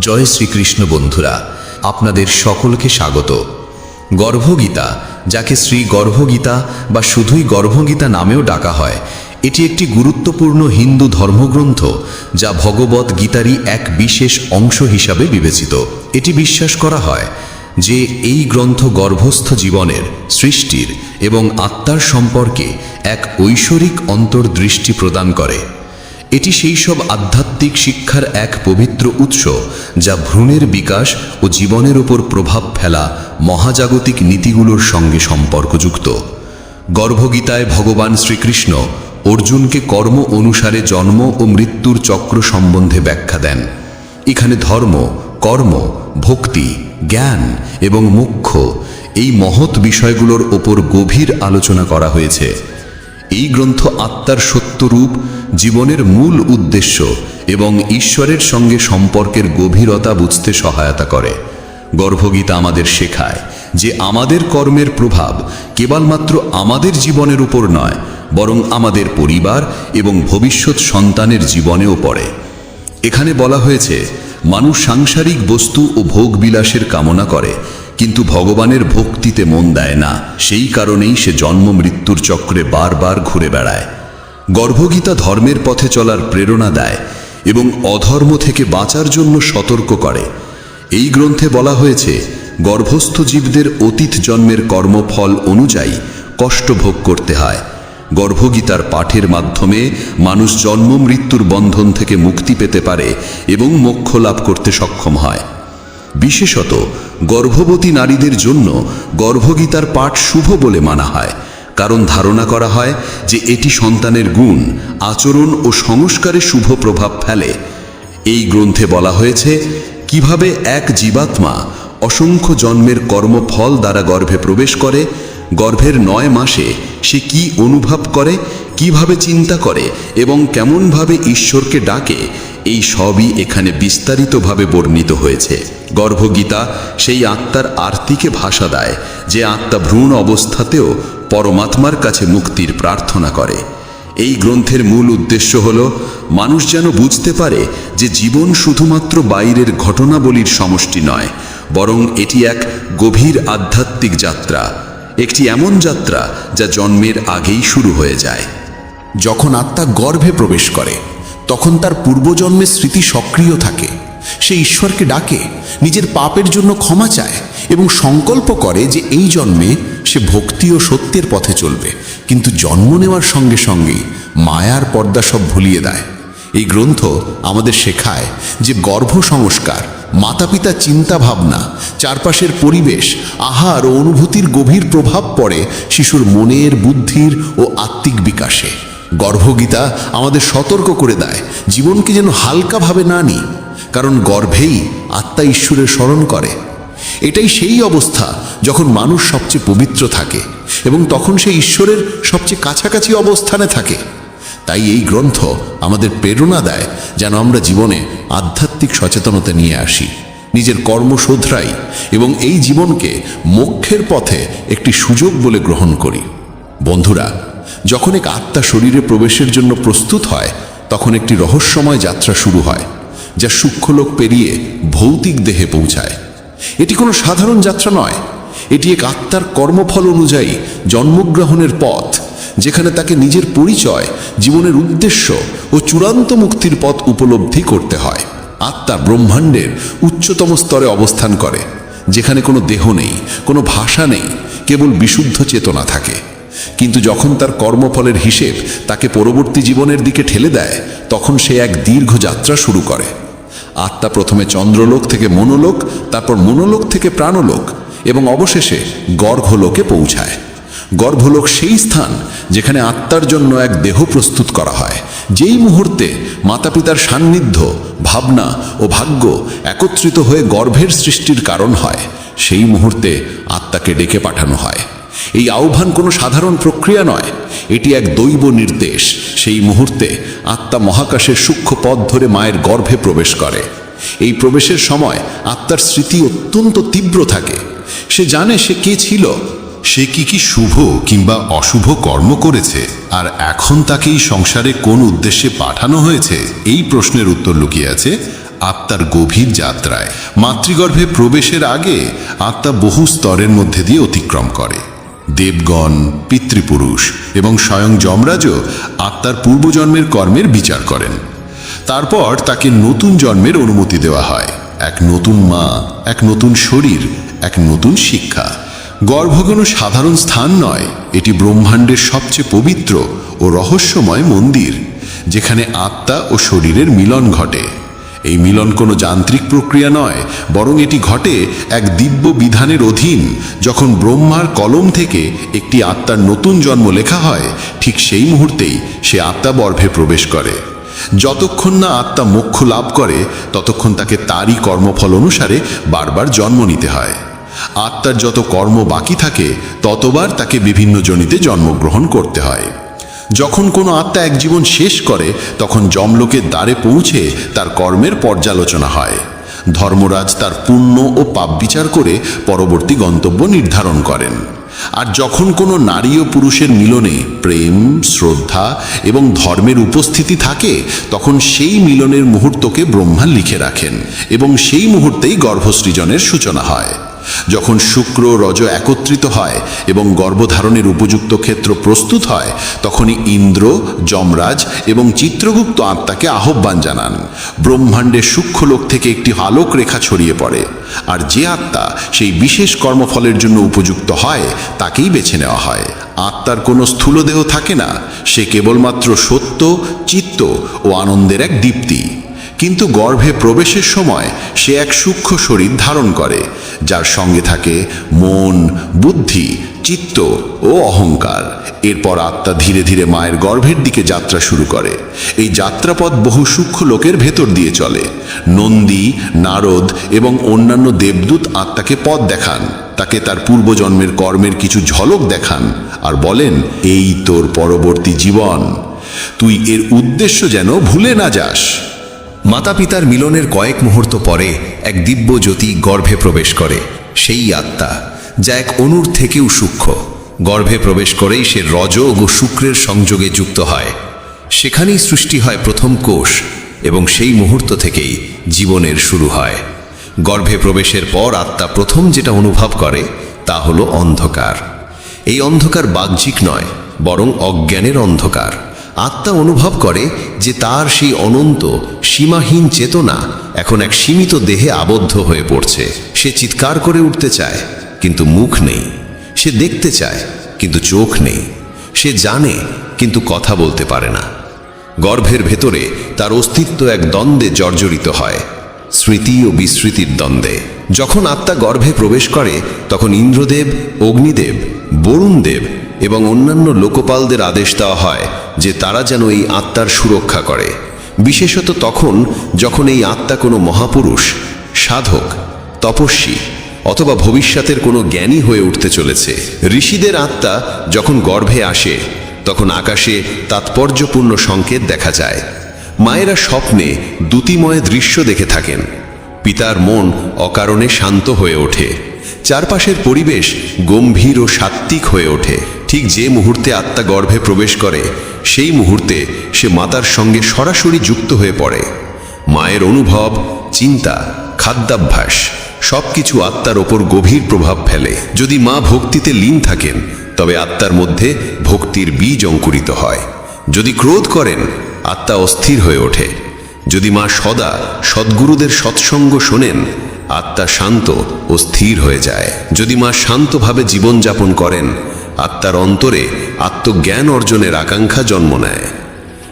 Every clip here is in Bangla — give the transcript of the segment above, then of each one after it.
জয় শ্রীকৃষ্ণ বন্ধুরা, আপনাদের সকলকে স্বাগত। গর্ভগীতা, যাকে শ্রী গর্ভগীতা বা শুধুই গর্ভগীতা নামেও ডাকা হয়, এটি একটি গুরুত্বপূর্ণ হিন্দু ধর্মগ্রন্থ যা ভগবত গীতারই এক বিশেষ অংশ হিসাবে বিবেচিত। এটি বিশ্বাস করা হয় যে এই গ্রন্থ গর্ভস্থ জীবনের, সৃষ্টির এবং আত্মার সম্পর্কে এক ঐশ্বরিক অন্তর্দৃষ্টি প্রদান করে। এটি সেই সব আধ্যাত্মিক শিক্ষার এক পবিত্র উৎস যা ভ্রূণের বিকাশ ও জীবনের উপর প্রভাব ফেলা মহাজাগতিক নীতিগুলোর সঙ্গে সম্পর্কযুক্ত। গর্ভগীতায় ভগবান শ্রীকৃষ্ণ অর্জুনকে কর্ম অনুসারে জন্ম ও মৃত্যুর চক্র সম্বন্ধে ব্যাখ্যা দেন। এখানে ধর্ম, কর্ম, ভক্তি, জ্ঞান এবং মুখ্য এই মহৎ বিষয়গুলোর ওপর গভীর আলোচনা করা হয়েছে। এই গ্রন্থ আত্মার সত্যরূপ, জীবনের মূল উদ্দেশ্য এবং ঈশ্বরের সঙ্গে সম্পর্কের গভীরতা বুঝতে সহায়তা করে। গর্ভগীতা আমাদের শেখায় যে আমাদের কর্মের প্রভাব কেবলমাত্র আমাদের জীবনের উপর নয়, বরং আমাদের পরিবার এবং ভবিষ্যৎ সন্তানের জীবনেও পড়ে। এখানে বলা হয়েছে, মানুষ সাংসারিক বস্তু ও ভোগবিলাসের কামনা করে কিন্তু ভগবানের ভক্তিতে মন দেয় না। সেই কারণেই সে জন্ম মৃত্যুর চক্রে বারবার ঘুরে বেড়ায়। গর্ভগীতা ধর্মের পথে চলার প্রেরণা দেয় এবং অধর্ম থেকে বাঁচার জন্য সতর্ক করে। এই গ্রন্থে বলা হয়েছে, গর্ভস্থ জীবদের অতীত জন্মের কর্মফল অনুযায়ী কষ্ট ভোগ করতে হয়। গর্ভগীতার পাঠের মাধ্যমে মানুষ জন্ম মৃত্যুর বন্ধন থেকে মুক্তি পেতে পারে এবং মোক্ষ লাভ করতে সক্ষম হয়। বিশেষত গর্ভবতী নারীদের জন্য গর্ভগীতার পাঠ শুভ বলে মানা হয়, কারণ ধারণা করা হয় যে এটি সন্তানের গুণ, আচরণ ও সংস্কারে শুভ প্রভাব ফেলে। এই গ্রন্থে বলা হয়েছে, কীভাবে এক জীবাত্মা অসংখ্য জন্মের কর্মফল দ্বারা গর্ভে প্রবেশ করে, গর্ভের নয় মাসে সে কি অনুভব করে, কীভাবে চিন্তা করে এবং কেমনভাবে ঈশ্বরকে ডাকে এই সবই এখানে বিস্তারিতভাবে বর্ণিত হয়েছে। গর্ভগীতা সেই আত্মার আরতিকে ভাষা দেয়, যে আত্মা ভ্রূণ অবস্থাতেও পরমাত্মার কাছে মুক্তির প্রার্থনা করে। এই গ্রন্থের মূল উদ্দেশ্য হল, মানুষ যেন বুঝতে পারে যে জীবন শুধুমাত্র বাইরের ঘটনাবলীর সমষ্টি নয়, বরং এটি এক গভীর আধ্যাত্মিক যাত্রা, একটি এমন যাত্রা যা জন্মের আগেই শুরু হয়ে যায়। যখন আত্মা গর্ভে প্রবেশ করে তখন তার পূর্বজন্মের স্মৃতি সক্রিয় থাকে। সে ঈশ্বরকে ডাকে, নিজের পাপের জন্য ক্ষমা চায় এবং সংকল্প করে যে এই জন্মে সে ভক্তি ও সত্যের পথে চলবে। কিন্তু জন্ম নেওয়ার সঙ্গে সঙ্গেই মায়ার পর্দা সব ভুলিয়ে দেয়। এই গ্রন্থ আমাদের শেখায় যে গর্ভ সংস্কার মাতা পিতা চিন্তা ভাবনা চারপাশের পরিবেশ, আহার ও অনুভূতির গভীর প্রভাব পড়ে শিশুর মনের, বুদ্ধির ও আত্মিক বিকাশে। গর্ভগীতা আমাদের সতর্ক করে দেয়। জীবনকে যেন হালকাভাবে না নিই, কারণ গর্ভেই আত্মা ঈশ্বরের স্মরণ করে। এটাই সেই অবস্থা যখন মানুষ সবচেয়ে পবিত্র থাকে এবং তখন সে ঈশ্বরের সবচেয়ে কাছাকাছি অবস্থানে থাকে। তাই এই গ্রন্থ আমাদের প্রেরণা দেয়, যেন আমরা জীবনে আধ্যাত্মিক সচেতনতা নিয়ে আসি, নিজের কর্ম শোধরাই এবং এই জীবনকে মোক্ষের পথে একটি সুযোগ বলে গ্রহণ করি। বন্ধুরা যখন এক আত্মা শরীরে প্রবেশের জন্য প্রস্তুত হয়, তখন একটি রহস্যময় যাত্রা শুরু হয়, যা সূক্ষ্মলোক পেরিয়ে ভৌতিক দেহে পৌঁছায়। এটি কোনো সাধারণ যাত্রা নয়। এটি এক আত্মার কর্মফল অনুযায়ী জন্মগ্রহণের পথ, যেখানে তাকে নিজের পরিচয়, জীবনের উদ্দেশ্য ও চূড়ান্ত মুক্তির পথ উপলব্ধি করতে হয়। আত্মা ব্রহ্মাণ্ডের উচ্চতম স্তরে অবস্থান করে, যেখানে কোনো দেহ নেই, কোনো ভাষা নেই, কেবল বিশুদ্ধ চেতনা থাকে। কিন্তু যখন তার কর্মফলের হিসেব তাকে পরবর্তী জীবনের দিকে ঠেলে দেয়, তখন সে এক দীর্ঘ যাত্রা শুরু করে। আত্মা প্রথমে চন্দ্রলোক থেকে মনোলোক, তারপর মনোলোক থেকে প্রাণলোক এবং অবশেষে গর্ভলোকে পৌঁছায়। গর্ভলোক সেই স্থান যেখানে আত্মার জন্য এক দেহ প্রস্তুত করা হয়। যেই মুহূর্তে মাতা পিতার সান্নিধ্য, ভাবনা ও ভাগ্য একত্রিত হয়ে গর্ভের সৃষ্টির কারণ হয়, সেই মুহূর্তে আত্মাকে ডেকে পাঠানো হয়। এই আহ্বান কোনো সাধারণ প্রক্রিয়া নয়। এটি এক দৈব নির্দেশ। সেই মুহূর্তে আত্মা মহাকাশের সূক্ষ্ম পথ ধরে মায়ের গর্ভে প্রবেশ করে। এই প্রবেশের সময় আত্মার স্মৃতি অত্যন্ত তীব্র থাকে। সে জানে সে কে ছিল। সে কি কি শুভ কিংবা অশুভ কর্ম করেছে। আর এখন তাকে এই সংসারে কোন উদ্দেশ্যে পাঠানো হয়েছে? এই প্রশ্নের উত্তর লুকিয়ে আছে আত্মার গভীর যাত্রায়। মাতৃগর্ভে প্রবেশের আগে আত্মা বহু স্তরের মধ্যে দিয়ে অতিক্রম করে। দেবগণ, পিতৃপুরুষ এবং স্বয়ং যমরাজও আত্মার পূর্বজন্মের কর্মের বিচার করেন। তারপর তাকে নতুন জন্মের অনুমতি দেওয়া হয়। এক নতুন মা, এক নতুন শরীর, এক নতুন শিক্ষা। গর্ভ কোনো সাধারণ স্থান নয়, এটি ব্রহ্মাণ্ডের সবচেয়ে পবিত্র ও রহস্যময় মন্দির, যেখানে আত্মা ও শরীরের মিলন ঘটে। এই মিলন কোনো যান্ত্রিক প্রক্রিয়া নয়, বরং এটি ঘটে এক দিব্য বিধানের অধীন, যখন ব্রহ্মার কলম থেকে একটি আত্মার নতুন জন্ম লেখা হয়, ঠিক সেই মুহূর্তেই সে আত্মা গর্ভে প্রবেশ করে। যতক্ষণ না আত্মা মোক্ষ লাভ করে, ততক্ষণ তাকে তারই কর্মফল অনুসারে বারবার জন্ম নিতে হয়। আত্মার যত কর্ম বাকি থাকে, ততবার তাকে বিভিন্ন জনিতে জন্মগ্রহণ করতে হয়। যখন কোনো আত্মা এক জীবন শেষ করে, তখন যমলোকের দ্বারে পৌঁছে তার কর্মের পর্যালোচনা হয়। ধর্মরাজ তার পুণ্য ও পাপ বিচার করে পরবর্তী গন্তব্য নির্ধারণ করেন। আর যখন কোনো নারী ও পুরুষের মিলনে প্রেম, শ্রদ্ধা এবং ধর্মের উপস্থিতি থাকে, তখন সেই মিলনের মুহূর্তকে ব্রহ্মা লিখে রাখেন এবং সেই মুহূর্তেই গর্ভসৃজনের সূচনা হয়। যখন শুক্র রজ একত্রিত হয় এবং গর্ভধারণের উপযুক্ত ক্ষেত্র প্রস্তুত হয়, তখনই ইন্দ্র, যমরাজ এবং চিত্রগুপ্ত আত্মাকে আহ্বান জানান। ব্রহ্মাণ্ডের সূক্ষ্মলোক থেকে একটি আলোক রেখা ছড়িয়ে পড়ে, আর যে আত্মা সেই বিশেষ কর্মফলের জন্য উপযুক্ত হয়, তাকেই বেছে নেওয়া হয়। আত্মার কোনো স্থূলদেহ থাকে না, সে কেবলমাত্র সত্য, চিত্ত ও আনন্দের এক দীপ্তি। কিন্তু গর্ভে প্রবেশের সময় সে এক সূক্ষ্ম শরীর ধারণ করে, যার সঙ্গে থাকে মন, বুদ্ধি, চিত্ত ও অহংকার। এরপর আত্মা ধীরে ধীরে মায়ের গর্ভের দিকে যাত্রা শুরু করে। এই যাত্রাপথ বহু সূক্ষ্ম লোকের ভেতর দিয়ে চলে। নন্দী, নারদ এবং অন্যান্য দেবদূত আত্মাকে পথ দেখান। তাকে তার পূর্বজন্মের কর্মের কিছু ঝলক দেখান আর বলেন, এই তোর পরবর্তী জীবন। তুই এর উদ্দেশ্য যেন ভুলে না যাস। মাতা পিতার মিলনের কয়েক মুহূর্ত পরে এক দিব্য জ্যোতি গর্ভে প্রবেশ করে, সেই আত্মা, যা এক অনুর থেকেও সূক্ষ্ম। গর্ভে প্রবেশ করেই সে রজ ও শুক্রের সংযোগে যুক্ত হয়। সেখানেই সৃষ্টি হয় প্রথম কোষ এবং সেই মুহূর্ত থেকেই জীবনের শুরু হয়। গর্ভে প্রবেশের পর আত্মা প্রথম যেটা অনুভব করে, তা হলো অন্ধকার। এই অন্ধকার বাহ্যিক নয়, বরং অজ্ঞানের অন্ধকার। আত্মা অনুভব করে যে তার সেই অনন্ত, সীমাহীন চেতনা এখন এক সীমিত দেহে আবদ্ধ হয়ে পড়ছে। সে চিৎকার করে উঠতে চায়, কিন্তু মুখ নেই। সে দেখতে চায়, কিন্তু চোখ নেই। সে জানে, কিন্তু কথা বলতে পারে না। গর্ভের ভেতরে তার অস্তিত্ব এক দ্বন্দ্বে জর্জরিত হয়, স্মৃতি ও বিস্মৃতির দ্বন্দ্বে। যখন আত্মা গর্ভে প্রবেশ করে, তখন ইন্দ্রদেব, অগ্নিদেব, বরুণদেব এবং অন্যান্য লোকপালদের আদেশ দেওয়া হয় যে তারা যেন এই আত্মার সুরক্ষা করে। বিশেষত তখন যখন এই আত্মা কোনো মহাপুরুষ, সাধক, তপস্বী অথবা ভবিষ্যতের কোনো জ্ঞানী হয়ে উঠতে চলেছে। ঋষিদের আত্মা যখন গর্ভে আসে, তখন আকাশে তাৎপর্যপূর্ণ সংকেত দেখা যায়। মায়েরা স্বপ্নে দ্যুতিময় দৃশ্য দেখে থাকেন। পিতার মন অকারণে শান্ত হয়ে ওঠে। চারপাশের পরিবেশ গম্ভীর ও সাত্ত্বিক হয়ে ওঠে। ঠিক যে মুহূর্তে আত্মা গর্ভে প্রবেশ করে সেই মুহূর্তে সে মাতার সঙ্গে সরাসরি যুক্ত হয়ে পড়ে। মায়ের অনুভব, চিন্তা, খাদ্যাভ্যাস, সবকিছু আত্মার ওপর গভীর প্রভাব ফেলে। যদি মা ভক্তিতে লীন থাকেন, তবে আত্মার মধ্যে ভক্তির বীজ অঙ্কুরিত হয়। যদি ক্রোধ করেন, আত্মা অস্থির হয়ে ওঠে। যদি মা সদা সদ্গুরুদের সৎসঙ্গ শোনেন, আত্মা শান্ত ও স্থির হয়ে যায়। যদি মা শান্তভাবে জীবনযাপন করেন আত্মার অন্তরে আত্মজ্ঞান অর্জনের আকাঙ্ক্ষা জন্ম নেয়।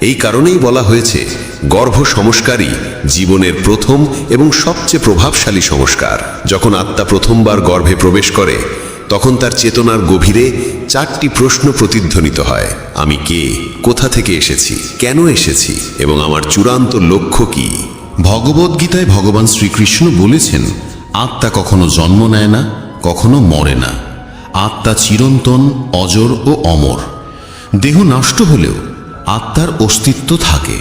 এই কারণেই বলা হয়েছে, গর্ভ সংস্কারই জীবনের প্রথম এবং সবচেয়ে প্রভাবশালী সংস্কার। যখন আত্মা প্রথমবার গর্ভে প্রবেশ করে, তখন তার চেতনার গভীরে চারটি প্রশ্ন প্রতিধ্বনিত হয়। আমি কে? কোথা থেকে এসেছি? কেন এসেছি? এবং আমার চূড়ান্ত লক্ষ্য কি? ভগবদ্গীতায় ভগবান শ্রীকৃষ্ণ বলেছেন, আত্মা কখনো জন্ম নেয় না, কখনো মরে না। আত্মা চিরন্তন, অজর ও অমর। দেহ নষ্ট হলেও আত্মার অস্তিত্ব থাকে।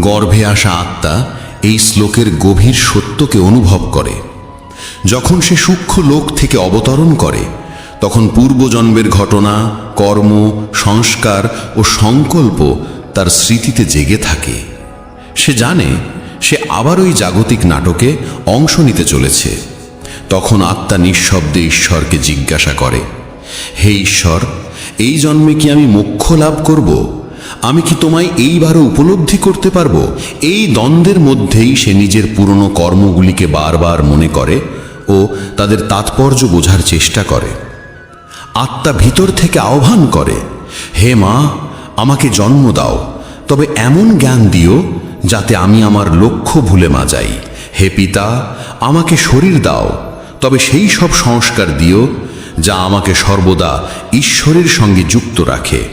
গর্ভে আসা আত্মা এই শ্লোকের গভীর সত্যকে অনুভব করে। যখন সে সূক্ষ্ম লোক থেকে অবতরণ করে, তখন পূর্বজন্মের ঘটনা, কর্ম, সংস্কার ও সংকল্প তার স্মৃতিতে জেগে থাকে। সে জানে, সে আবার ওই জাগতিক নাটকে অংশ নিতে চলেছে। তখন আত্মা নিঃশব্দে ঈশ্বরকে জিজ্ঞাসা করে, হে ঈশ্বর, এই জন্মে কি আমি মোক্ষ লাভ করব? আমি কি তোমায় এইবারও উপলব্ধি করতে পারব? এই দ্বন্দ্বের মধ্যেই সে নিজের পুরনো কর্মগুলিকে বারবার মনে করে ও তাদের তাৎপর্য বোঝার চেষ্টা করে। আত্মা ভিতর থেকে আহ্বান করে, হে মা, আমাকে জন্ম দাও, তবে এমন জ্ঞান দিও যাতে আমি আমার লক্ষ্য ভুলে মা যাই। হে পিতা, আমাকে শরীর দাও তবে সেই সব সংস্কার দিও, যা আমাকে সর্বদা ঈশ্বরের সঙ্গে যুক্ত রাখে।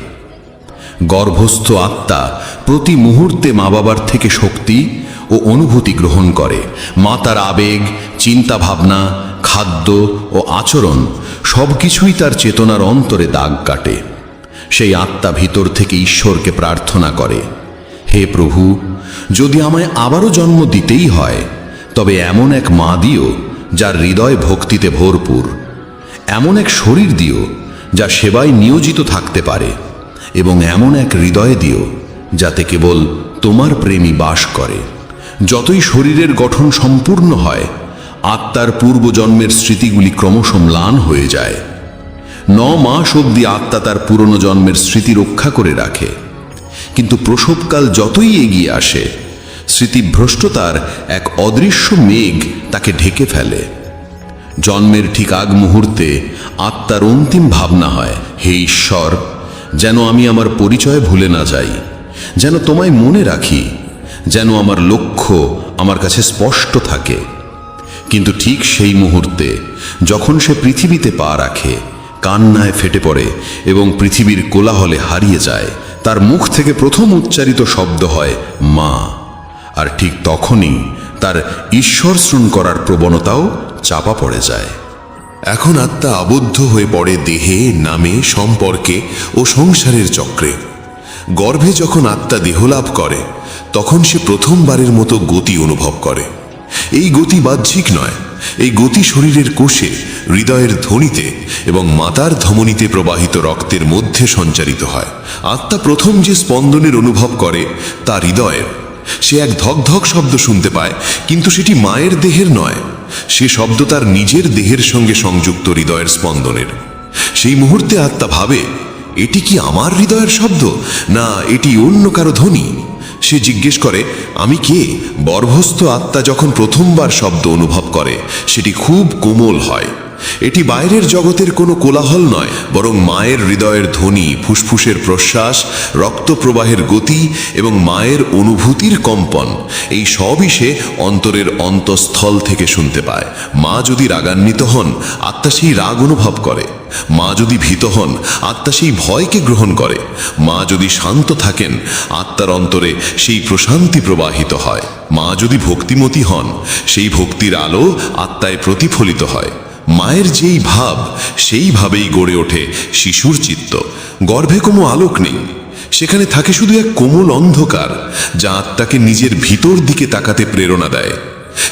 গর্ভস্থ আত্মা প্রতি মুহূর্তে মা বাবার থেকে শক্তি ও অনুভূতি গ্রহণ করে। মাতার আবেগ চিন্তা ভাবনা খাদ্য ও আচরণ সব কিছুই তার চেতনার অন্তরে দাগ কাটে। সেই আত্মা ভিতর থেকে ঈশ্বরকে প্রার্থনা করে, হে প্রভু, যদি আমায় আবারও জন্ম দিতেই হয়, তবে এমন এক মা দিও যার হৃদয় ভক্তিতে ভরপুর, এমন এক শরীর দিও যা সেবায় নিয়োজিত থাকতে পারে, এবং এমন এক হৃদয় দিও যাতে কেবল তোমার প্রেমী বাস করে। যতই শরীরের গঠন সম্পূর্ণ হয়, আত্মার পূর্বজন্মের স্মৃতিগুলি ক্রমশ ম্লান হয়ে যায়। ন মাস অবধি আত্মা তার পুরনো জন্মের স্মৃতি রক্ষা করে রাখে। কিন্তু প্রসবকাল যতই এগিয়ে আসে স্মৃতিভ্রষ্টতার এক অদৃশ্য মেঘ তাকে ঢেকে ফেলে। জন্মের ঠিক আগ মুহূর্তে আত্মার অন্তিম ভাবনা হয়, হে ঈশ্বর, যেন আমি আমার পরিচয় ভুলে না যাই, যেন তোমায় মনে রাখি, যেন আমার লক্ষ্য আমার কাছে স্পষ্ট থাকে। কিন্তু ঠিক সেই মুহূর্তে যখন সে পৃথিবীতে পা রাখে, কান্নায় ফেটে পড়ে এবং পৃথিবীর কোলাহলে হারিয়ে যায়, তার মুখ থেকে প্রথম উচ্চারিত শব্দ হয়, মা। আর ঠিক তখনই তার ঈশ্বর শ্রুণ করার প্রবণতাও চাপা পড়ে যায়। এখন আত্মা আবদ্ধ হয়ে পড়ে দেহে, নামে, সম্পর্কে ও সংসারের চক্রে। গর্ভে যখন আত্মা দেহলাভ করে, তখন সে প্রথমবারের মতো গতি অনুভব করে। এই গতি বাহ্যিক নয়, এই গতি শরীরের কোষে, হৃদয়ের ধ্বনিতে এবং মাতার ধমনীতে প্রবাহিত রক্তের মধ্যে সঞ্চারিত হয়। আত্মা প্রথম যে স্পন্দনের অনুভব করে, তা হৃদয়ের। সে এক ধকধক শব্দ শুনতে পায়, কিন্তু সেটি মায়ের দেহের নয়। সে শব্দ তার নিজের দেহের সঙ্গে সংযুক্ত হৃদয়ের স্পন্দনের। সেই মুহূর্তে আত্মা ভাবে, এটি কি আমার হৃদয়ের শব্দ? না, এটি অন্য কারও ধ্বনি? সে জিজ্ঞেস করে, আমি কে? গর্ভস্থ আত্মা যখন প্রথমবার শব্দ অনুভব করে, সেটি খুব কোমল হয়। এটি বাইরের জগতের কোনো কোলাহল নয়, বরং মায়ের হৃদয়ের ধ্বনি, ফুসফুসের প্রশ্বাস রক্ত প্রবাহের গতি এবং মায়ের অনুভূতির কম্পন, এই সবই সে অন্তরের অন্তঃস্থল থেকে শুনতে পায়। মা যদি রাগান্বিত হন, আত্মা সেই রাগ অনুভব করে। মা যদি ভীত হন, আত্মা সেই ভয়কে গ্রহণ করে। মা যদি শান্ত থাকেন, আত্মার অন্তরে সেই প্রশান্তি প্রবাহিত হয়। মা যদি ভক্তিমতী হন, সেই ভক্তির আলো আত্মায় প্রতিফলিত হয়। মায়ের যেই ভাব, সেইভাবেই গড়ে ওঠে শিশুর চিত্ত। গর্ভে কোনো আলোক নেই। সেখানে থাকে শুধু এক কোমল অন্ধকার, যা আত্মাকে নিজের ভিতর দিকে তাকাতে প্রেরণা দেয়।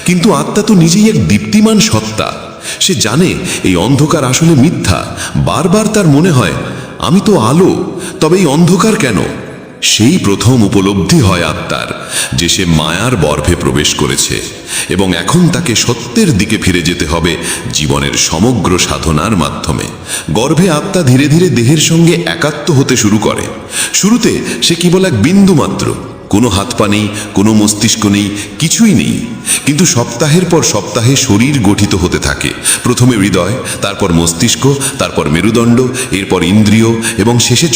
কিন্তু আত্মা তো নিজেই এক দীপ্তিমান সত্তা। সে জানে এই অন্ধকার আসলে মিথ্যা। বারবার তার মনে হয়, আমি তো আলো, তবে এই অন্ধকার কেন? সেই প্রথম উপলব্ধি হয় আত্মার, যে সে মায়ার গর্ভে প্রবেশ করেছে এবং এখন তাকে সত্যের দিকে ফিরে যেতে হবে জীবনের সমগ্র সাধনার মাধ্যমে। গর্ভে আত্মা ধীরে ধীরে দেহের সঙ্গে একাত্ম হতে শুরু করে। শুরুতে সে কেবল এক বিন্দু মাত্র কোনো হাত পা নেই, কোনো মস্তিষ্ক নেই, কিছুই নেই। কিন্তু সপ্তাহের পর সপ্তাহে শরীর গঠিত হতে থাকে। প্রথমে হৃদয়, তারপর মস্তিষ্ক, তারপর মেরুদণ্ড, এরপর ইন্দ্রিয় এবং শেষে